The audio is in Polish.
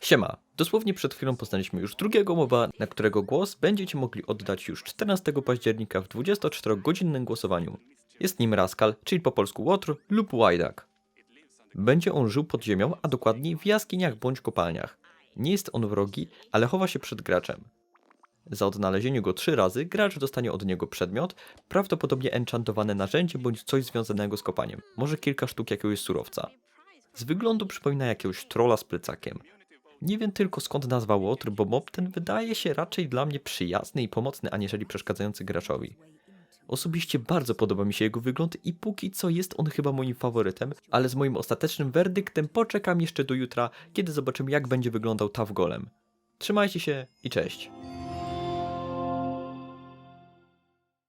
Siema, dosłownie przed chwilą poznaliśmy już drugiego moba, na którego głos będziecie mogli oddać już 14 października w 24-godzinnym głosowaniu. Jest nim Raskal, czyli po polsku Łotr lub Łajdak. Będzie on żył pod ziemią, a dokładniej w jaskiniach bądź kopalniach. Nie jest on wrogi, ale chowa się przed graczem. Za odnalezienie go trzy razy gracz dostanie od niego przedmiot, prawdopodobnie enchantowane narzędzie bądź coś związanego z kopaniem, może kilka sztuk jakiegoś surowca. Z wyglądu przypomina jakiegoś trolla z plecakiem. Nie wiem tylko skąd nazwa Łotr, bo mob ten wydaje się raczej dla mnie przyjazny i pomocny, aniżeli przeszkadzający graczowi. Osobiście bardzo podoba mi się jego wygląd i póki co jest on chyba moim faworytem, ale z moim ostatecznym werdyktem poczekam jeszcze do jutra, kiedy zobaczymy jak będzie wyglądał Tough Golem. Trzymajcie się i cześć.